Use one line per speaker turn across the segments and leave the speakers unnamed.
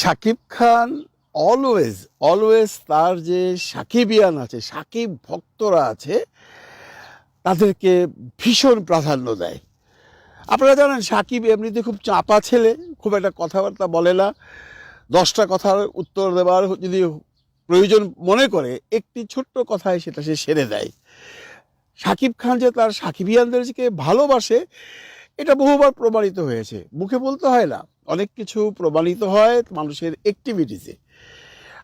Shakib Khan always always তার যে সাকিবিয়ান আছে, সাকিব ভক্তরা আছে, তাদেরকে ভীষণ প্রাধান্য দেয়। আপনারা জানেন, সাকিব এমনিতে খুব চাপা ছেলে, খুব একটা কথাবার্তা বলে না। দশটা কথার উত্তর দেওয়ার যদি প্রয়োজন মনে করে, একটি ছোট্ট কথায় সেটা সে সেরে দেয়। সাকিব খান যে তার সাকিবিয়ানদেরকে ভালোবাসে, এটা বহুবার প্রমাণিত হয়েছে। মুখে বলতে হয় না। অনেক কিছু প্রমাণিত হয় মানুষের অ্যাক্টিভিটিসে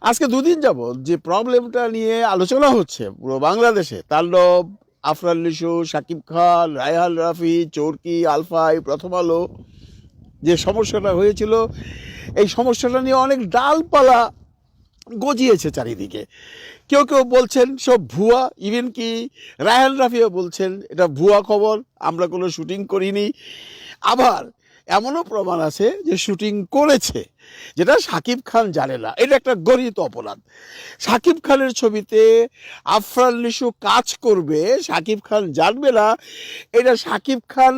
আজকে দুদিন যাবৎ যে প্রবলেমটা নিয়ে আলোচনা হচ্ছে পুরো বাংলাদেশে, তাণ্ডব, আফরান লিশু শাকিব খান, রায়হান রাফি, চরকি, আলফাই, প্রথম আলো, যে সমস্যাটা হয়েছিল, এই সমস্যাটা নিয়ে অনেক ডালপালা গজিয়েছে চারিদিকে। কেউ কেউ বলছেন, সব ভুয়া ইভেন কি রায়হান রাফিও বলছেন, এটা ভুয়া খবর, আমরা কোনো শুটিং করিনি। আবার এমনও প্রমাণ আছে যে শুটিং করেছে, যেটা সাকিব খান জানে না। এটা একটা গরিত অপরাধ। সাকিব খানের ছবিতে আফরান নিশু কাজ করবে, সাকিব খান জানবে না, এটা সাকিব খান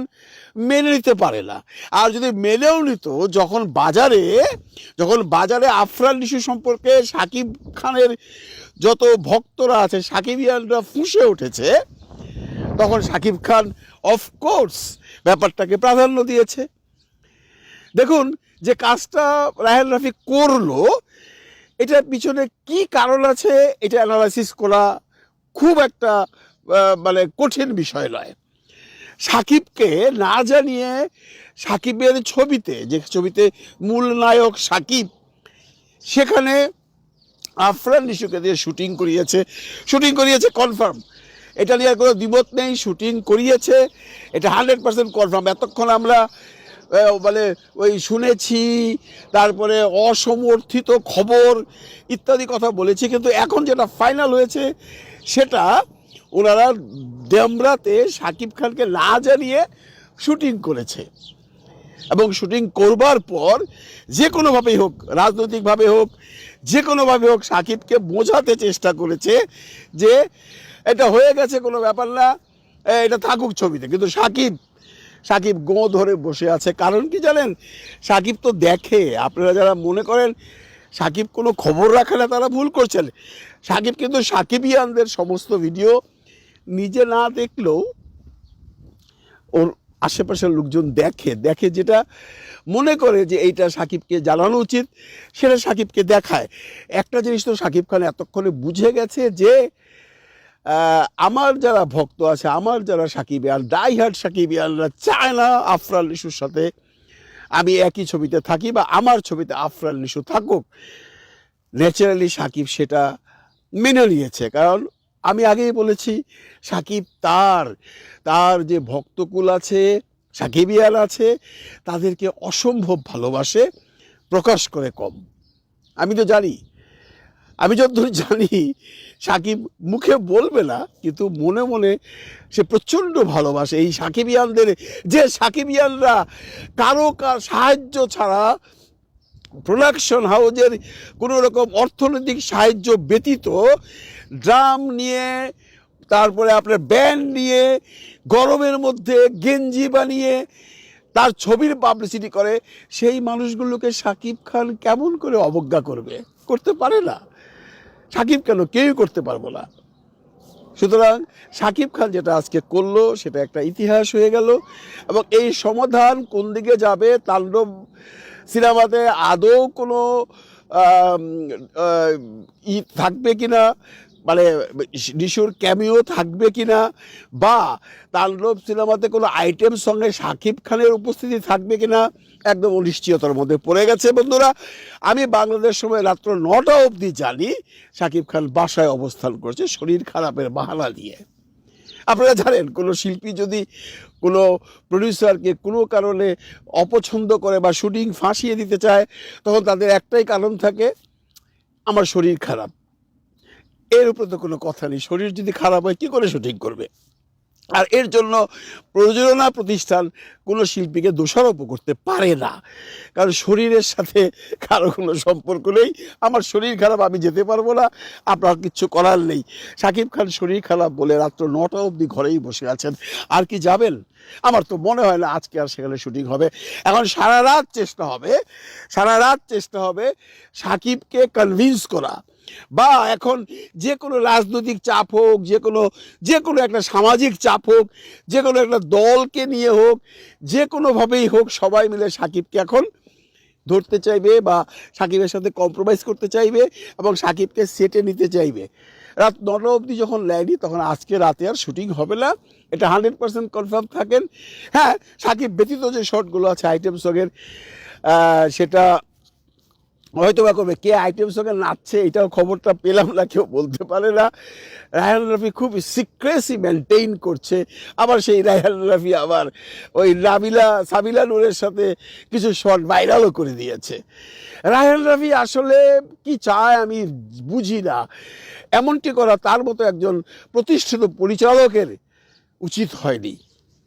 মেনে নিতে পারে না। আর যদি মেনেও নিত, যখন বাজারে যখন বাজারে আফরান নিশু সম্পর্কে সাকিব খানের যত ভক্তরা আছে, সাকিবিয়ানরা ফুঁসে উঠেছে, তখন সাকিব খান অফকোর্স ব্যাপারটাকে প্রাধান্য দিয়েছে। দেখুন যে কাজটা রাহেল রাফি করল, এটার পিছনে কি কারণ আছে, এটা অ্যানালাইসিস করা খুব একটা মানে কঠিন বিষয় নয়। সাকিবকে না জানিয়ে সাকিবের ছবিতে, যে ছবিতে মূল নায়ক সাকিব, সেখানে আফরান ইস্যুকে দিয়ে শুটিং করিয়েছে। শুটিং করিয়েছে কনফার্ম এটা নিয়ে আর কোনো দ্বিমত নেই, শুটিং করিয়েছে। এটা হান্ড্রেড পার্সেন্ট কনফার্ম এতক্ষণ আমরা মানে ওই শুনেছি, তারপরে অসমর্থিত খবর ইত্যাদি কথা বলেছি, কিন্তু এখন যেটা ফাইনাল হয়েছে সেটা ওনারা ডেমরাতে সাকিব খানকে না জানিয়ে শুটিং করেছে। এবং শুটিং করবার পর যে কোনোভাবেই হোক, রাজনৈতিকভাবে হোক, যে কোনোভাবে হোক, সাকিবকে বোঝাতে চেষ্টা করেছে যে এটা হয়ে গেছে কোনো ব্যাপার না এটা থাকুক ছবিতে। কিন্তু সাকিব সাকিব গো ধরে বসে আছে। কারণ কি জানেন? সাকিব তো দেখে। আপনারা যারা মনে করেন সাকিব কোনো খবর রাখে না, তারা ভুল করছেন। সাকিব কিন্তু সাকিবিয়ানদের সমস্ত ভিডিও নিজে না দেখলেও ওর আশেপাশের লোকজন দেখে। দেখে যেটা মনে করে যে এইটা সাকিবকে জানানো উচিত, সেটা সাকিবকে দেখায়। একটা জিনিস তো সাকিব খান এতক্ষণে বুঝে গেছে যে আমার যারা ভক্ত আছে, আমার যারা সাকিবিয়ান ডাই হার্ট সাকিবিয়ানরা চায় না আফরান লিশুর সাথে আমি একই ছবিতে থাকি বা আমার ছবিতে আফরান লিশু থাকুক। ন্যাচারালি সাকিব সেটা মেনে নিয়েছে, কারণ আমি আগেই বলেছি, সাকিব তার তার যে ভক্তকুল আছে, সাকিবিয়ান আছে, তাদেরকে অসম্ভব ভালোবাসে, প্রকাশ করে কম। আমি তো জানি আমি যতদূর জানি, সাকিব মুখে বলবে না, কিন্তু মনে মনে সে প্রচণ্ড ভালোবাসে। এই সাকিবিয়ানদের, যে সাকিবিয়ানরা কারও কার সাহায্য ছাড়া প্রোডাকশন হাউজের কোনো রকম অর্থনৈতিক সাহায্য ব্যতীত ড্রাম নিয়ে, তারপরে আপনার ব্যান্ড নিয়ে, গরমের মধ্যে গেঞ্জি বানিয়ে তার ছবির পাবলিসিটি করে, সেই মানুষগুলোকে সাকিব খান কেমন করে অবজ্ঞা করবে? করতে পারে না। সাকিব কেন কেউই করতে পারব না। সুতরাং সাকিব খান যেটা আজকে করল, সেটা একটা ইতিহাস হয়ে গেল এবং এই সমাধান কোন দিকে যাবে তাণ্ডব সিনেমাতে আদৌ কোনো ই থাকবে কিনা মানে নিশুর ক্যামিও থাকবে কি না বা তাণ্ডব সিনেমাতে কোনো আইটেম সঙ্গে সাকিব খানের উপস্থিতি থাকবে কি না একদম অনিশ্চয়তার মধ্যে পড়ে গেছে বন্ধুরা। আমি বাংলাদেশ সময় রাত্র নটা অবধি জানি সাকিব খান বাসায় অবস্থান করছে শরীর খারাপের বাহানা দিয়ে। আপনারা জানেন, কোনো শিল্পী যদি কোনো প্রডিউসারকে কোনো কারণে অপছন্দ করে বা শুটিং ফাঁসিয়ে দিতে চায়, তখন তাদের একটাই কারণ থাকে, আমার শরীর খারাপ। এর উপরে তো কোনো কথা নেই। শরীর যদি খারাপ হয়, কী করে শুটিং করবে? আর এর জন্য প্রযোজনা প্রতিষ্ঠান কোনো শিল্পীকে দোষারোপ করতে পারে না। কারণ শরীরের সাথে কারও কোনো সম্পর্ক নেই। আমার শরীর খারাপ, আমি যেতে পারব না। আপনার কিচ্ছু করার নেই। সাকিব খান শরীর খারাপ বলে রাত্র নটা অবধি ঘরেই বসে আছেন। আর কি যাবেন? আমার তো মনে হয় না আজকে আর সেখানে শুটিং হবে। এখন সারা রাত চেষ্টা হবে, সারা রাত চেষ্টা হবে সাকিবকে কনভিন্স করা। বা এখন যে কোনো রাজনৈতিক চাপ হোক, যে কোনো যে কোনো একটা সামাজিক চাপ হোক, যে কোনো একটা দলকে নিয়ে হোক, যে কোনোভাবেই হোক, সবাই মিলে সাকিবকে এখন ধরতে চাইবে বা সাকিবের সাথে কম্প্রোমাইজ করতে চাইবে এবং সাকিবকে সেটে নিতে চাইবে। রাত নটা অবধি যখন নেয়নি, তখন আজকে রাতে আর শুটিং হবে না। এটা হান্ড্রেড পার্সেন্ট কনফার্ম থাকেন। হ্যাঁ সাকিব ব্যতীত যে শটগুলো আছে আইটেম সঙ্গের সেটা হয়তো বা করবে কে আইটেম সঙ্গে নাচছে এটাও খবরটা পেলাম না, কেউ বলতে পারে না। রায়হান রফি খুব সিক্রেসি মেনটেইন করছে। আবার সেই রায়হান রফি আবার ওই নাবিলা, সাবিলা নূরের সাথে কিছু শট ভাইরালও করে দিয়েছে। রায়হান রফি আসলে কি চায় আমি বুঝি না। এমনটি করা তার মতো একজন প্রতিষ্ঠিত পরিচালকের উচিত হয়নি।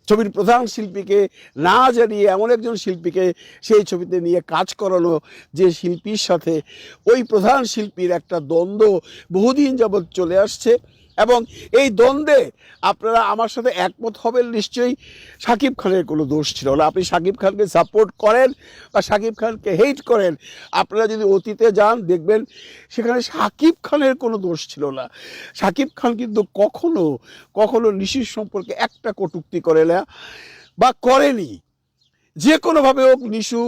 ছবির প্রধান শিল্পীকে না জানিয়ে এমন একজন শিল্পীকে সেই ছবিতে নিয়ে কাজ করানো যে শিল্পীর সাথে ওই প্রধান শিল্পীর একটা দ্বন্দ্ব বহুদিন যাবৎ চলে আসছে। এবং এই দ্বন্দ্বে আপনারা আমার সাথে একমত হবেন নিশ্চয়ই। শাকিব খানের কোনো দোষ ছিল না। আপনি শাকিব খানকে সাপোর্ট করেন বা শাকিব খানকে হেট করেন। আপনারা যদি অতীতে যান, দেখবেন সেখানে শাকিব খানের কোনো দোষ ছিল না। শাকিব খান কিন্তু কখনো কখনো নিশির সম্পর্কে একটা কটূক্তি করে না বা করেনি। যে কোনোভাবে হোক নিশু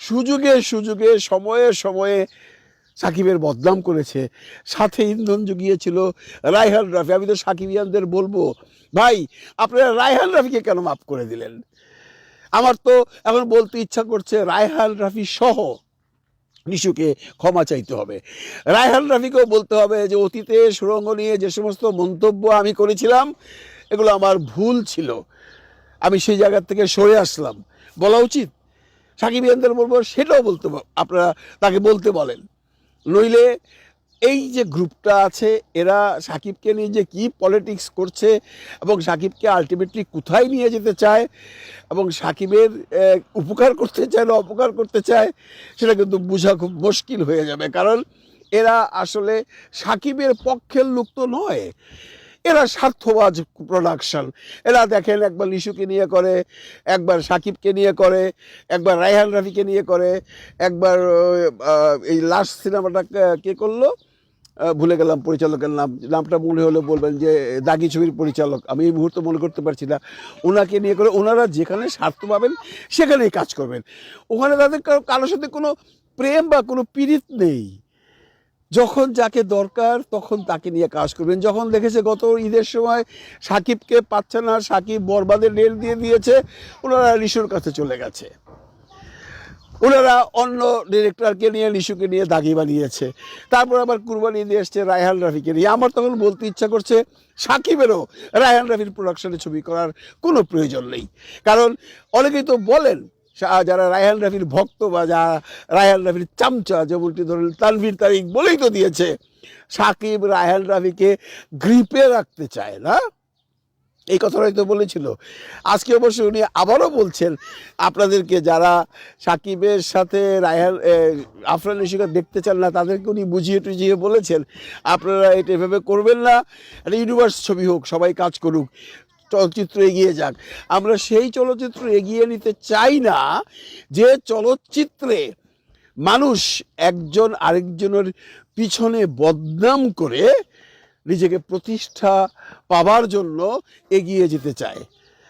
সুযোগে সুযোগে, সময়ে সময়ে সাকিবের বদনাম করেছে। সাথে ইন্ধন জুগিয়েছিল রায়হান রাফি। আমি তো সাকিবিয়ানদের বলব, ভাই, আপনারা রায়হান রাফিকে কেন মাফ করে দিলেন? আমার তো এখন বলতে ইচ্ছা করছে রায়হান রাফি সহ নিশুকে ক্ষমা চাইতে হবে। রায়হান রাফিকেও বলতে হবে যে, অতীতে সুরঙ্গ নিয়ে যে সমস্ত মন্তব্য আমি করেছিলাম, এগুলো আমার ভুল ছিল। আমি সেই জায়গা থেকে সরে আসলাম। বলা উচিত? সাকিবিয়ানদের বলব, সেটাও বলতে আপনারা তাকে বলতে বলেন। নইলে এই যে গ্রুপটা আছে, এরা সাকিবকে নিয়ে যে কী পলিটিক্স করছে এবং সাকিবকে আলটিমেটলি কোথায় নিয়ে যেতে চায় এবং সাকিবের উপকার করতে চায় না অপকার করতে চায়, সেটা কিন্তু বোঝা খুব মুশকিল হয়ে যাবে। কারণ এরা আসলে সাকিবের পক্ষের লোক তো নয়। এরা স্বার্থবাজ প্রোডাকশন এরা দেখেন একবার লিশুকে নিয়ে করে, একবার সাকিবকে নিয়ে করে, একবার রায়হান রাফিকে নিয়ে করে, একবার এই লাস্ট সিনেমাটা কে- করল? ভুলে গেলাম পরিচালকের নাম। নামটা মনে হলে বলবেন যে, দাগি ছবির পরিচালক। আমি এই মুহূর্তে মনে করতে পারছি না। ওনাকে নিয়ে করে ওনারা যেখানে স্বার্থ পাবেন, সেখানেই কাজ করবেন। ওখানে তাদের কারো- কারোর সাথে কোনো প্রেম বা কোনো পীড়িত নেই। যখন যাকে দরকার তখন তাকে নিয়ে কাজ করবেন। যখন দেখেছে গত ঈদের সময় সাকিবকে পাচ্ছে না, সাকিব বরবাদের রেল দিয়ে দিয়েছে, ওনারা লিশুর কাছে চলে গেছে। ওনারা অন্য ডিরেক্টরকে নিয়ে লিশুকে নিয়ে দাগি বানিয়েছে। তারপর আবার কুরবানি দিয়ে এসছে রায়হান রাফিকে নিয়ে। আমার তখন বলতে ইচ্ছা করছে, সাকিবেরও রায়হান রাফির প্রোডাকশনে ছবি করার কোনো প্রয়োজন নেই। কারণ অনেকেই তো বলেন যারা রায়হান রাফির ভক্ত বা যারা রায়হান রাফির চামচা যেমনটি ধরুন তানভীর তারিক বলেই তো দিয়েছে, সাকিব রায়হান রাফিকে গ্রিপে রাখতে চায় না। এই কথাটাই তো বলেছিল। আজকে অবশ্য উনি আবারও বলছেন, আপনাদেরকে যারা সাকিবের সাথে রায়হান আফরান নিশিকা দেখতে চান না, তাদেরকে উনি বুঝিয়ে টুঝিয়ে বলেছেন, আপনারা এটা এভাবে করবেন না। একটা ইউনিভার্স ছবি হোক, সবাই কাজ করুক। চলচ্চিত্র এগিয়ে যাক। আমরা সেই চলচ্চিত্র এগিয়ে নিতে চাই না, যে চলচ্চিত্রে মানুষ একজন আরেকজনের পিছনে বদনাম করে নিজেকে প্রতিষ্ঠা পাবার জন্য এগিয়ে যেতে চায়।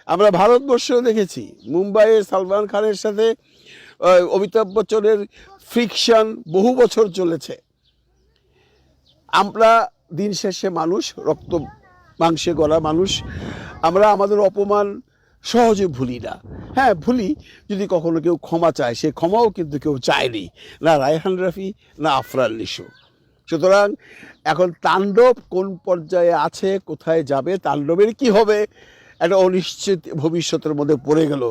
আমরা ভারতবর্ষেও দেখেছি, মুম্বাইয়ের সালমান খানের সাথে অমিতাভ বচ্চনের ফ্রিকশন বহু বছর চলেছে। আমরা দিন শেষে মানুষ, রক্ত মাংসে গড়া মানুষ আমরা আমাদের অপমান সহজে ভুলি না। হ্যাঁ ভুলি যদি কখনো কেউ ক্ষমা চায়, সে ক্ষমাও কিন্তু কেউ চায়নি। না রায়হান রাফি, না আফরান লিশু সুতরাং এখন তাণ্ডব কোন পর্যায়ে আছে, কোথায় যাবে, তাণ্ডবের কি হবে, একটা অনিশ্চিত ভবিষ্যতের মধ্যে পড়ে গেল।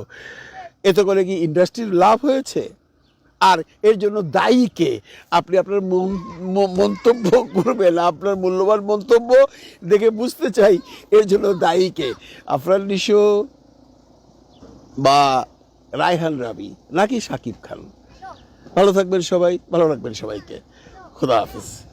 এতে করে কি ইন্ডাস্ট্রির লাভ হয়েছে? আর এর জন্য দায়ীকে আপনি আপনার মন- মন্তব্য করবেন আপনার মূল্যবান মন্তব্য দেখে বুঝতে চাই, এর জন্য দায়ীকে আফরান নিশো বা রায়হান রাবি নাকি সাকিব খান? ভালো থাকবেন সবাই, ভালো রাখবেন সবাইকে। খুদা হাফিজ।